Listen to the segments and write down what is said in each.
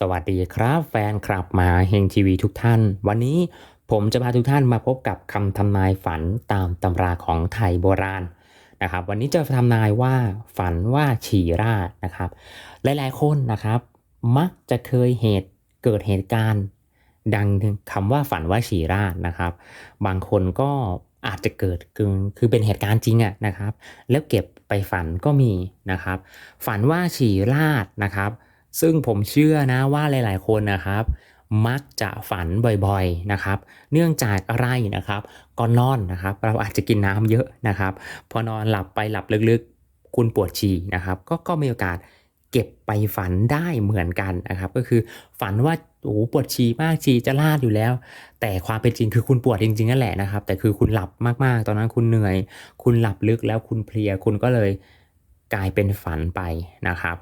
สวัสดีครับแฟนคลับมาเฮงทีวีทุกท่าน วันนี้ผมจะพาทุกท่านมาพบกับคำทำนายฝันตามตำราของไทยโบราณนะครับ วันนี้จะทำนายว่าฝันว่าฉี่ราดนะครับ หลายๆคนนะครับ มักจะเคยเหตุเกิดเหตุการณ์ ดังคำว่าฝันว่าฉี่ราดนะครับ บางคนก็อาจจะเกิดคือคือเป็นเหตุการณ์จริงอะนะครับ แล้วเก็บไปฝันก็มีนะครับ ฝันว่าฉี่ราดนะครับ ซึ่งผมเชื่อนะว่าหลาย ๆ คนนะครับ มักจะฝันบ่อยๆนะครับ เนื่องจากอะไรนะครับก่อนนอนนะครับ เราอาจจะกินน้ำเยอะนะครับ พอนอนหลับไปหลับลึกๆ คุณปวดฉี่นะครับ ก็ก็มีโอกาสเก็บไปฝันได้เหมือนกันนะครับ ก็คือฝันว่าโอ้ปวดฉี่มากฉี่จะลาดอยู่แล้ว แต่ความเป็นจริงคือคุณปวดจริงๆนั่นแหละนะครับ แต่คือคุณหลับมากๆ ตอนนั้นคุณเหนื่อย คุณหลับลึกแล้วคุณเพลียคุณก็เลยกลายเป็นฝันไปนะครับ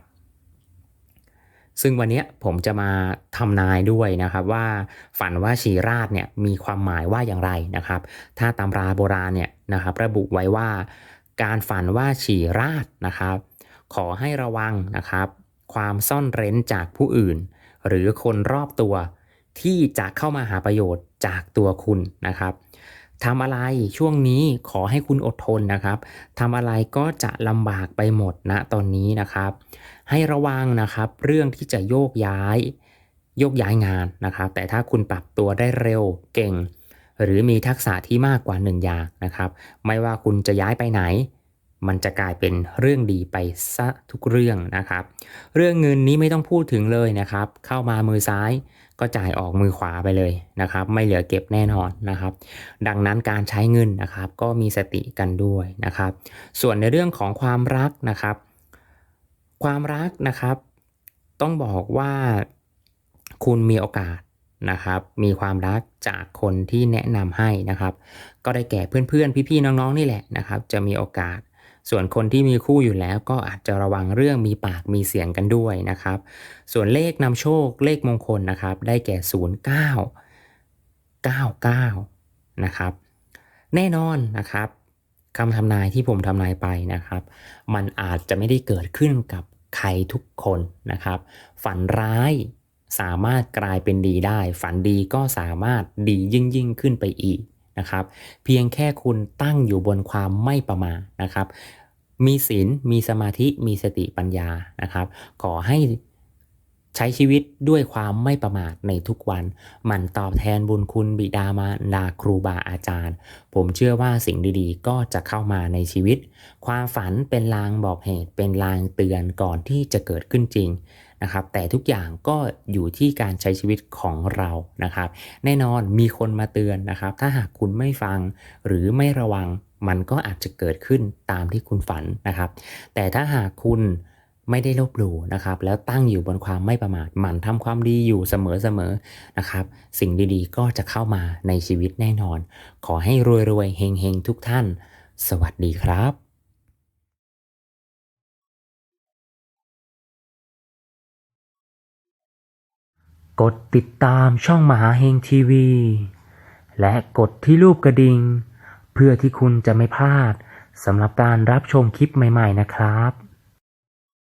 ซึ่งวันนี้ผมจะมาทำนายด้วยนะครับว่าฝันว่าชีราดเนี่ยมีความหมายว่าอย่างไรนะครับ ถ้าตำราโบราณเนี่ยนะครับระบุไว้ว่า การฝันว่าฉี่ราดนะครับ ขอให้ระวังนะครับ ความซ่อนเร้นจากผู้อื่น หรือคนรอบตัวที่จะเข้ามาหาประโยชน์จากตัวคุณนะครับ ทำอะไรช่วงนี้ขอให้คุณอดทนนะครับทำอะไรก็จะลำบากไปหมดนะตอนนี้นะครับ ให้ระวังนะครับ เรื่องที่จะโยกย้าย โยกย้ายงานนะครับ แต่ถ้าคุณปรับตัวได้เร็วเก่ง หรือมีทักษะที่มากกว่าหนึ่งอย่างนะครับ ไม่ว่าคุณจะย้ายไปไหน มันจะกลายเป็นเรื่องดีไปซะทุกเรื่องนะครับ เรื่องเงินนี้ไม่ต้องพูดถึงเลยนะครับ เข้ามามือซ้ายก็จ่ายออกมือขวาไปเลยนะครับ ไม่เหลือเก็บแน่นอนนะครับ ดังนั้นการใช้เงินนะครับ ก็มีสติกันด้วยนะครับ ส่วนในเรื่องของความรักนะครับ ความรักนะครับ ต้องบอกว่าคุณมีโอกาสนะครับ มีความรักจากคนที่แนะนำให้นะครับ ก็ได้แก่เพื่อนๆ พี่ๆ น้องๆ นี่แหละนะครับ จะมีโอกาส ส่วนคนที่มีคู่อยู่แล้วก็อาจจะระวังเรื่องมีปากมีเสียงกันด้วยนะครับ ส่วนเลขนำโชคเลขมงคลนะครับ ได้แก่ 09 99 นะครับ แน่นอนนะครับคำทำนายที่ผมทำนายไปนะครับ มันอาจจะไม่ได้เกิดขึ้นกับใครทุกคนนะครับ ฝันร้ายสามารถกลายเป็นดีได้ ฝันดีก็สามารถดียิ่งยิ่งขึ้นไปอีก นะครับ เพียงแค่คุณตั้งอยู่บนความไม่ประมาทนะครับ มีศีลมีสมาธิมีสติปัญญานะครับ ขอให้ใช้ชีวิตด้วยความไม่ประมาทในทุกวัน หมั่นตอบแทนบุญคุณบิดามารดาครูบาอาจารย์ ผมเชื่อว่าสิ่งดีๆ ก็จะเข้ามาในชีวิต ความฝันเป็นลางบอกเหตุเป็นลางเตือนก่อนที่จะเกิดขึ้นจริง นะครับ แต่ทุกอย่างก็อยู่ที่การใช้ชีวิตของเรานะครับ แน่นอนมีคนมาเตือนนะครับ ถ้าหากคุณไม่ฟังหรือไม่ระวังมันก็อาจจะเกิดขึ้นตามที่คุณฝันนะครับ แต่ถ้าหากคุณไม่ได้ลบหลู่นะครับ แล้วตั้งอยู่บนความไม่ประมาทหมั่นทำความดีอยู่เสมอๆนะครับ สิ่งดีๆ ก็จะเข้ามาในชีวิตแน่นอน ขอให้รวยๆเฮงๆทุกท่าน สวัสดีครับ กดติดตามช่องมหาเฮงทีวี และกดที่รูปกระดิ่ง เพื่อที่คุณจะไม่พลาดสำหรับการรับชมคลิปใหม่ ๆ นะครับ